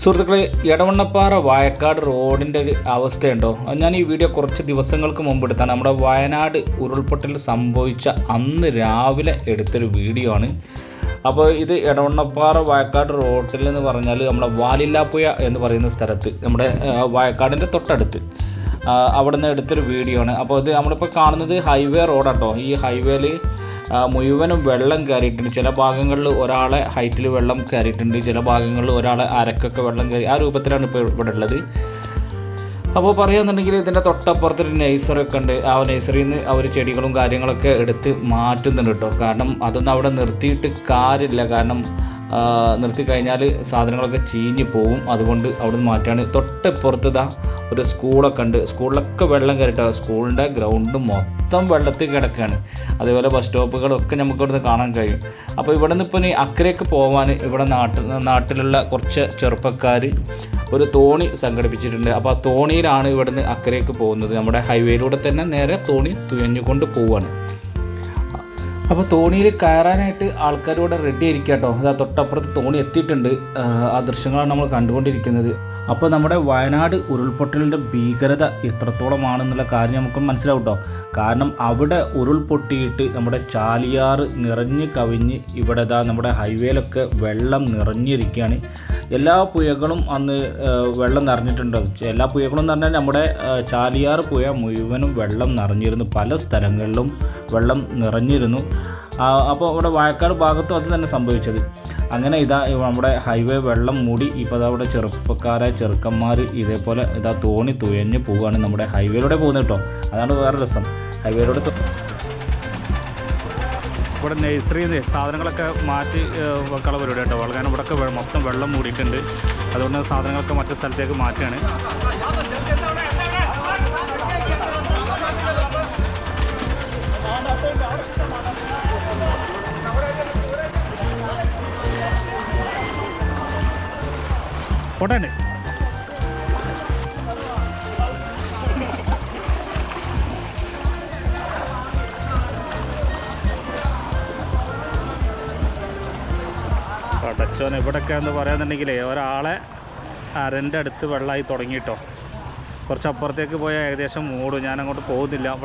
സുഹൃത്തുക്കളെ എടവണ്ണപ്പാറ വായക്കാട് റോഡിന്റെ അവസ്ഥയുണ്ടോ? ഞാൻ ഈ വീഡിയോ കുറച്ച് ദിവസങ്ങൾക്ക് മുമ്പ് എടുത്താണ്. നമ്മുടെ വയനാട് ഉരുൾപൊട്ടൽ സംഭവിച്ച അന്ന് രാവിലെ എടുത്തൊരു വീഡിയോ ആണ്. അപ്പോൾ ഇത് എടവണ്ണപ്പാറ വായക്കാട് റോഡിൽ എന്ന് പറഞ്ഞാൽ നമ്മുടെ വാലില്ലാപ്പുഴ എന്ന് പറയുന്ന സ്ഥലത്ത് നമ്മുടെ വായക്കാടിന്റെ തൊട്ടടുത്ത് അവിടെ നിന്ന് എടുത്തൊരു വീഡിയോ ആണ്. അപ്പോൾ ഇത് നമ്മളിപ്പോൾ കാണുന്നത് ഹൈവേ റോഡാട്ടോ. ഈ ഹൈവേയിൽ മുഴുവനും വെള്ളം കയറിയിട്ടുണ്ട്. ചില ഭാഗങ്ങളിൽ ഒരാളെ ഹൈറ്റിൽ വെള്ളം കയറിയിട്ടുണ്ട്. ചില ഭാഗങ്ങളിൽ ഒരാളെ അരക്കൊക്കെ വെള്ളം കയറി ആ രൂപത്തിലാണ് ഇപ്പോൾ ഇവിടെ ഉള്ളത്. അപ്പോൾ പറയുകയാണെന്നുണ്ടെങ്കിൽ ഇതിന്റെ തൊട്ടപ്പുറത്തൊരു നഴ്സറിയൊക്കെ ഉണ്ട്. ആ നഴ്സറിയിൽ നിന്ന് അവർ ചെടികളും കാര്യങ്ങളൊക്കെ എടുത്ത് മാറ്റുന്നുണ്ട് കേട്ടോ. കാരണം അതൊന്നും അവിടെ നിർത്തിയിട്ട് കാര്യമില്ല. കാരണം നിർത്തി കഴിഞ്ഞാൽ സാധനങ്ങളൊക്കെ ചീഞ്ഞ് പോവും. അതുകൊണ്ട് അവിടെ നിന്ന് മാറ്റാണ്. തൊട്ടപ്പുറത്ത് ഇതാ ഒരു സ്കൂളൊക്കെ ഉണ്ട്. സ്കൂളിലൊക്കെ വെള്ളം കയറിട്ടോ? സ്കൂളിന്റെ ഗ്രൗണ്ട് മൊത്തം വെള്ളത്തിൽ കിടക്കുകയാണ് അതേപോലെ ബസ് സ്റ്റോപ്പുകളൊക്കെ നമുക്ക് ഇവിടുന്ന് കാണാൻ കഴിയും. അപ്പോൾ ഇവിടെ നിന്ന് ഇപ്പോൾ അക്കരയ്ക്ക് പോകാൻ ഇവിടെ നാട്ടിൽ നാട്ടിലുള്ള കുറച്ച് ചെറുപ്പക്കാർ ഒരു തോണി സംഘടിപ്പിച്ചിട്ടുണ്ട്. അപ്പോൾ ആ തോണിയിലാണ് ഇവിടുന്ന് അക്കരയ്ക്ക് പോകുന്നത്. നമ്മുടെ ഹൈവേയിലൂടെ തന്നെ നേരെ തോണി തുയഞ്ഞുകൊണ്ട് പോവുകയാണ് അപ്പോൾ തോണിയിൽ കയറാനായിട്ട് ആൾക്കാരോടെ റെഡി ആയിരിക്കുക കേട്ടോ അതാ തൊട്ടപ്പുറത്ത് തോണി എത്തിയിട്ടുണ്ട്. ആ, ദൃശ്യങ്ങളാണ് നമ്മൾ കണ്ടുകൊണ്ടിരിക്കുന്നത്. അപ്പോൾ നമ്മുടെ വയനാട് ഉരുൾപൊട്ടലിന്റെ ഭീകരത എത്രത്തോളമാണെന്നുള്ള കാര്യം നമുക്ക് മനസ്സിലാവും കേട്ടോ കാരണം അവിടെ ഉരുൾപൊട്ടിയിട്ട് നമ്മുടെ ചാലിയാർ നിറഞ്ഞ് കവിഞ്ഞ് ഇവിടെ ഇതാ നമ്മുടെ ഹൈവേയിലൊക്കെ വെള്ളം നിറഞ്ഞിരിക്കുകയാണ്. എല്ലാ പുഴകളും അന്ന് വെള്ളം നിറഞ്ഞിട്ടുണ്ട്. എല്ലാ പുഴകളും എന്ന് പറഞ്ഞാൽ നമ്മുടെ ചാലിയാർ പുഴ മുഴുവനും വെള്ളം നിറഞ്ഞിരുന്നു. പല സ്ഥലങ്ങളിലും വെള്ളം നിറഞ്ഞിരുന്നു. അപ്പോൾ ഇവിടെ വായക്കാട് ഭാഗത്തും അത് തന്നെ സംഭവിച്ചത്. അങ്ങനെ ഇതാ നമ്മുടെ ഹൈവേ വെള്ളം മൂടി ഇപ്പോൾ അതാ ഇവിടെ ചെറുപ്പക്കാരെ ചെറുക്കന്മാർ ഇതേപോലെ ഇതാ തോണി തുഴഞ്ഞ് പോവുകയാണ് നമ്മുടെ ഹൈവേയിലൂടെ പോകുന്നത് കേട്ടോ. അതാണ് വേറെ രസം. ഹൈവേയിലൂടെ ഇവിടെ നഴ്സറിയിൽ നിന്ന് സാധനങ്ങളൊക്കെ മാറ്റി വെക്കാനുള്ള പരിപാടി കേട്ടോ. വളരെ ഇവിടെയൊക്കെ മൊത്തം വെള്ളം മൂടിയിട്ടുണ്ട്. അതുകൊണ്ട് സാധനങ്ങളൊക്കെ മറ്റു സ്ഥലത്തേക്ക് മാറ്റുകയാണ്. പോട്ടെ പടച്ചോൻ ഇവിടെയൊക്കെ എന്ന് പറയാന്നുണ്ടെങ്കിലേ ഒരാളെ അരന്റെ അടുത്ത് വെള്ളമായി തുടങ്ങിയിട്ടോ. കുറച്ച് അപ്പുറത്തേക്ക് പോയാൽ ഏകദേശം മൂടും. ഞാനങ്ങോട്ട് പോകുന്നില്ല.